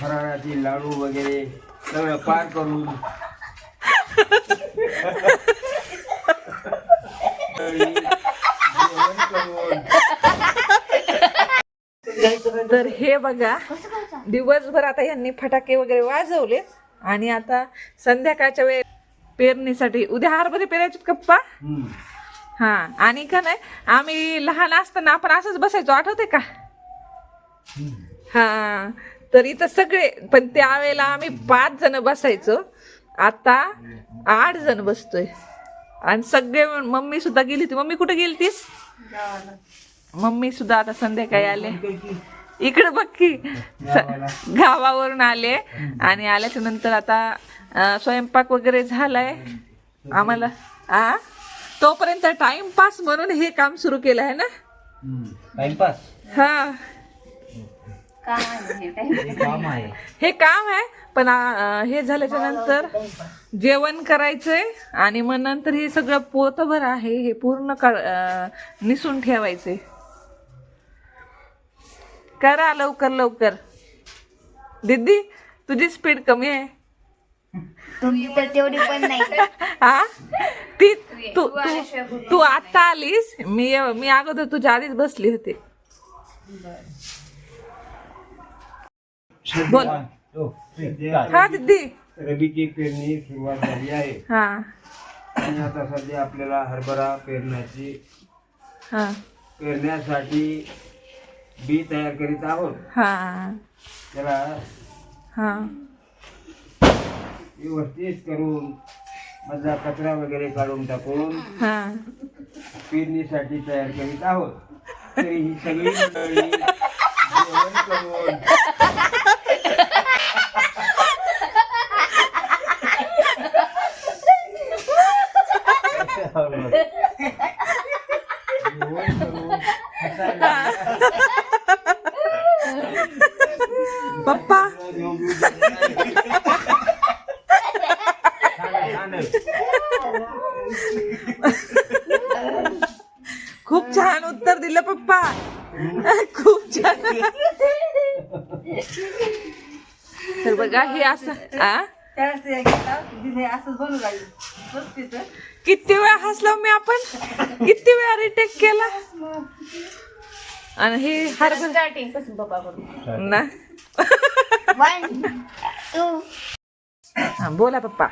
फराळाचे लाडू वगैरे सगळं पार करून. तर हे बघा दिवसभर आता यांनी फटाके वगैरे वाजवले आणि आता संध्याकाळच्या वेळ पेरणीसाठी उद्या हरभरे पेरायचे कप्पा. हा आणि का नाही आम्ही लहान असताना आपण असंच बसायचो आठवते का? हा तर इथं सगळे पण त्यावेळेला आम्ही पाच जण बसायचो. आता आठ जण बसतोय. आणि सगळे मम्मी सुद्धा गेली होती. मम्मी कुठे गेली तीस मम्मी सुद्धा आता संध्याकाळी आले. इकडे बघ की. गावावरून आले. आणि आल्याच्यानंतर आता स्वयंपाक वगैरे झालाय. आम्हाला आ? तोपर्यंत टाइमपास म्हणून हे काम सुरू केलं आहे ना. टाइमपास? हा. हे काम आहे. हे काम आहे पण हे झाल्याच्यानंतर जेवण करायचंय आणि मग नंतर हे सगळं पोतभर आहे हे पूर्ण निसून ठेवायचंय. करा लवकर लवकर. दीदी तुझी स्पीड कमी आहे. तुमची तर तेवढी पण नाही. हा ती तू तू तू आता आलीस मी मी अगोदर तुझ्या आधीच बसली होती. बोल हो, दीदी रबीची पेरणी सुरुवात झाली आहे हा आणि आता सध्या आपल्याला हरभरा पेरण्याची हा पेरण्यासाठी बी तयार करीत आहोत हा त्याला हा व्यवस्थित करून मधला कचरा वगैरे काढून टाकून हा पेरणीसाठी तयार करीत आहोत तरी ही सगळी मंडळी जेवण करून जेवण करून हसायला पप्पा. खूप छान उत्तर दिलं पप्पा. खूप छान. तर बघा हे असं आ? किती वेळा हसलो मी आपण? किती वेळा रिटेक केला? आणि हे हरभर स्टार्टिंगपासून पप्पा करून ना. वन टू हा, बोला पप्पा.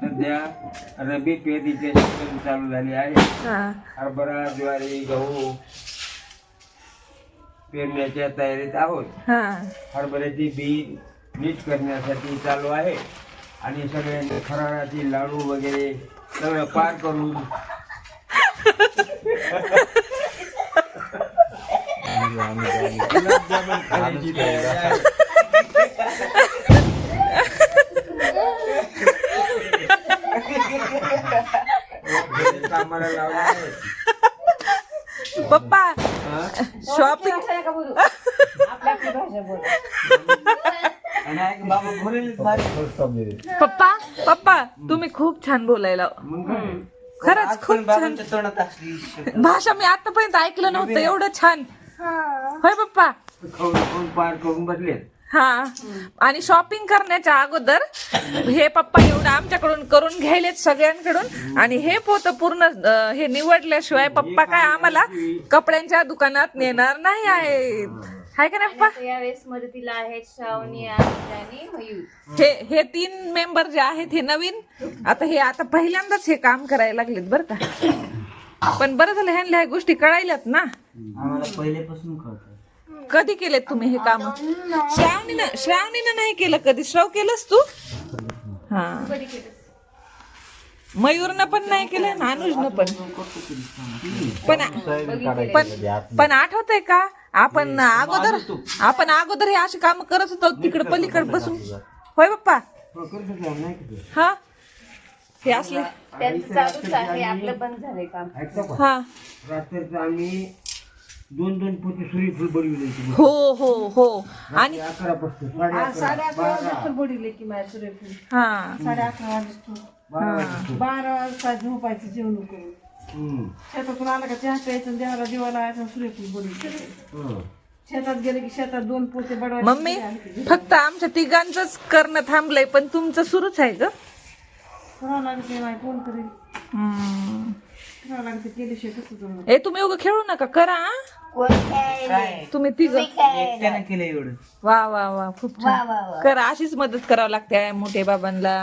सध्या रबी पेरणीचे सीझन चालू झाले आहे. हा. हरभरा ज्वारी गहू पेरण्याच्या तयारीत आहोत. हा. हरभऱ्याची बी नीट करण्यासाठी चालू आहे. आणि सगळ्यांनी फराळाचे लाडू वगैरे सगळं पार करून खाण्याची तयारी आहे. कामाला लावलं पप्पा? शॉपिंग आणि ऐक बाबा बोलेल भारी. पप्पा पप्पा तुम्ही खूप छान बोलायला? खरंच खूप छान. भाषा मी आतापर्यंत ऐकलं नव्हतं एवढं छान. होय पप्पा? खाऊन खाऊन पार करून बसले. हा. आणि शॉपिंग करण्याच्या अगोदर हे पप्पा एवढं आमच्याकडून करून घ्यायलेत सगळ्यांकडून. आणि हे पोत पूर्ण अं, हे निवडल्याशिवाय पप्पा काय आम्हाला कपड्यांच्या दुकानात नेणार नाही आहेत. हाय का नाही पप्पा? यावेळेस मदतीला आहेत श्रावणी आणि मयूर. हे हे तीन मेंबर जे आहेत हे नवीन. आता हे आता पहिल्यांदाच हे काम करायला लागलेत बरं का. पण बरं झालं ह्यांना ह्या गोष्टी कळायल्यात ना. आम्हाला कळतं. कधी केलेत तुम्ही हे काम? श्रावणीनं श्रावणीनं नाही केलं कधी? श्राव केलंस तू? हा. केलं मयूरनं पण नाही केलं अनुजनं पण. पण पण पण आठवतंय का? आपण अगोदर आपण अगोदर हे अशी काम करत होतो तिकडे पलीकडे बसून होय की करतो? हा? हे असले त्यांचं चालूच आहे आपलं बंद झालंय काम. ऐकता का? हा. रात्रीचं आम्ही दोन दोन पोती सुरी फुल बडविली होती हो हो हो. आणि अकरा पासून साडे अकरा बारा. हा. बारा वाजता. बारा वाजता झोपायचं जेवण करून. हम्म. शेतातून आला का चहा प्यायचं आणि देवाला दिवा लावायचा आणि सूर्यफूल हं. शेतात गेले की शेतात दोन पोते बडवायचे मम्मी फक्त आमच्या तिघांचंच करणं थांबलंय पण तुमचं सुरूच आहे ग. करावं लागते नाही कोण करेल हम्म. करावं लागते केल्याशिवाय कसं जमलं ए तुम्ही उगं खेळू नका करा हा? तुम्ही तिघ. एकट्यानं केलं एवढं. वा वा वा खूप छान. करा अशीच मदत करावं लागते मोठे बाबांना